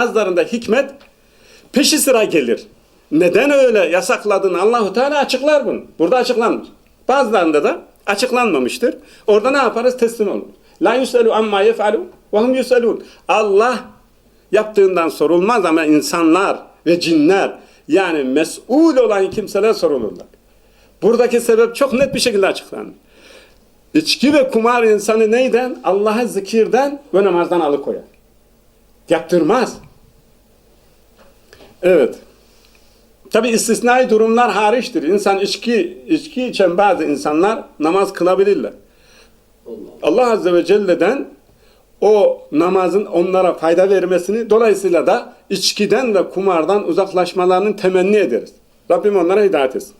Bazılarında hikmet peşi sıra gelir. Neden öyle yasakladığını Allahu Teala açıklar bunu. Burada açıklanmış. Bazılarında da açıklanmamıştır. Orada ne yaparız? Teslim olur. La yuselu amma yef'alu ve hum yuselun. Allah yaptığından sorulmaz ama insanlar ve cinler yani mesul olan kimseler sorulurlar. Buradaki sebep çok net bir şekilde açıklandı. İçki ve kumar insanı neyden? Allah'a zikirden ve namazdan alıkoyar. Yaptırmaz. Evet. Tabi istisnai durumlar hariçtir. İnsan içki, içki içen bazı insanlar namaz kılabilirler. Allah Azze ve Celle'den o namazın onlara fayda vermesini dolayısıyla da içkiden ve kumardan uzaklaşmalarını temenni ederiz. Rabbim onlara hidayet etsin.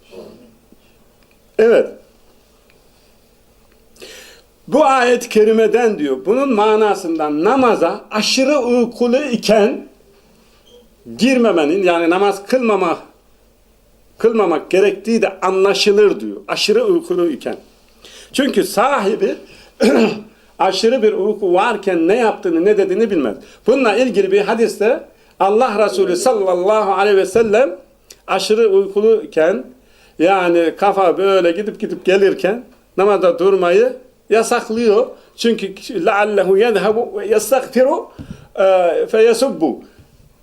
Evet. Bu ayet-i kerimeden diyor, bunun manasından namaza aşırı uykulu iken girmemenin yani namaz kılmama kılmamak gerektiği de anlaşılır diyor. Aşırı uykulu iken. Çünkü sahibi aşırı bir uyku varken ne yaptığını ne dediğini bilmez. Bununla ilgili bir hadiste Allah Resulü sallallahu aleyhi ve sellem aşırı uykuluyken yani kafa böyle gidip gidip gelirken namazda durmayı yasaklıyor. Çünkü لَعَلَّهُ يَذْهَبُ وَيَسْتَغْفِرُ فَيَسُبُّ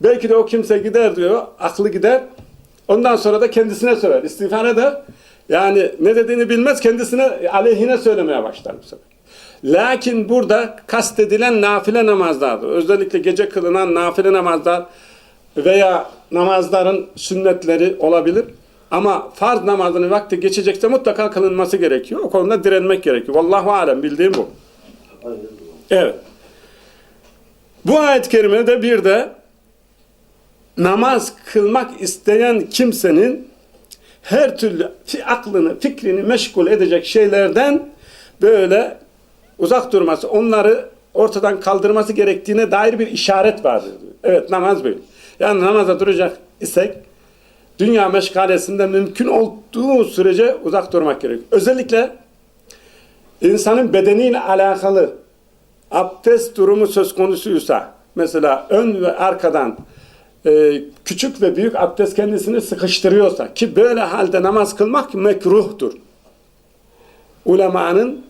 Belki de o kimse gider diyor, aklı gider. Ondan sonra da kendisine söyler. İstiğfar eder. Yani ne dediğini bilmez, kendisine aleyhine söylemeye başlar bu sefer. Lakin burada kastedilen nafile namazlardır. Özellikle gece kılınan nafile namazlar veya namazların sünnetleri olabilir. Ama farz namazının vakti geçecekse mutlaka kılınması gerekiyor. O konuda direnmek gerekiyor. Vallahu alem bildiğim bu. Evet. Bu ayet-i kerimede bir de namaz kılmak isteyen kimsenin her türlü aklını, fikrini meşgul edecek şeylerden böyle uzak durması, onları ortadan kaldırması gerektiğine dair bir işaret vardır. Evet namaz böyle. Yani namaza duracak isek dünya meşgalesinden mümkün olduğu sürece uzak durmak gerekiyor. Özellikle insanın bedeniyle alakalı abdest durumu söz konusuysa mesela ön ve arkadan e, küçük ve büyük abdest kendisini sıkıştırıyorsa ki böyle halde namaz kılmak mekruhtur. Ulemanın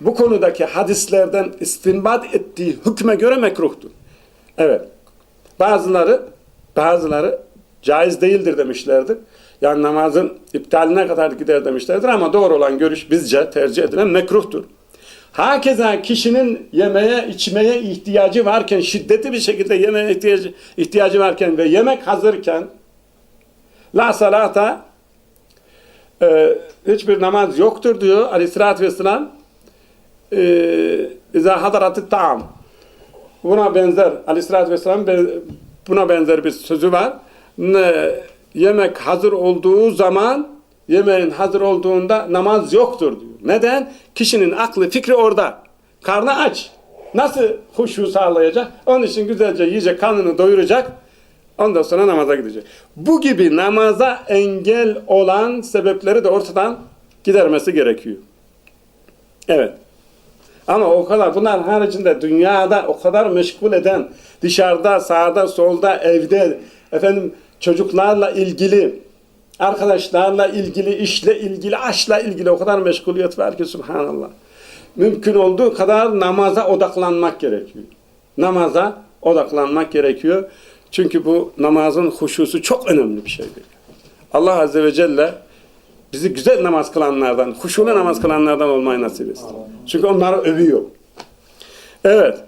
bu konudaki hadislerden istinbat ettiği hükme göre mekruhtur. Evet. Bazıları bazıları caiz değildir demişlerdir. Yani namazın iptaline kadar gider demişlerdir ama doğru olan görüş bizce tercih edilen mekruhtur. Hakeza kişinin yemeye, içmeye ihtiyacı varken, şiddetli bir şekilde yemeğe ihtiyacı, ihtiyacı varken ve yemek hazırken la salata e, hiçbir namaz yoktur diyor aleyhissalatü vesselam e, izâ hadaratı ta'am buna benzer aleyhissalatü vesselam buna benzer bir sözü var. Ne, yemek hazır olduğu zaman yemeğin hazır olduğunda namaz yoktur diyor. Neden? Kişinin aklı, fikri orada. Karnı aç. Nasıl huşu sağlayacak? Onun için güzelce yiyecek, karnını doyuracak. Ondan sonra namaza gidecek. Bu gibi namaza engel olan sebepleri de ortadan gidermesi gerekiyor. Evet. Ama o kadar bunlar haricinde dünyada o kadar meşgul eden dışarıda, sağda, solda, evde efendim çocuklarla ilgili arkadaşlarla ilgili, işle ilgili, aşla ilgili o kadar meşguliyet var ki subhanallah. Mümkün olduğu kadar namaza odaklanmak gerekiyor. Namaza odaklanmak gerekiyor. Çünkü bu namazın huşusu çok önemli bir şeydir. Allah Azze ve Celle bizi güzel namaz kılanlardan, huşulu namaz kılanlardan olmayı nasip etsin. Çünkü onları övüyor. Evet.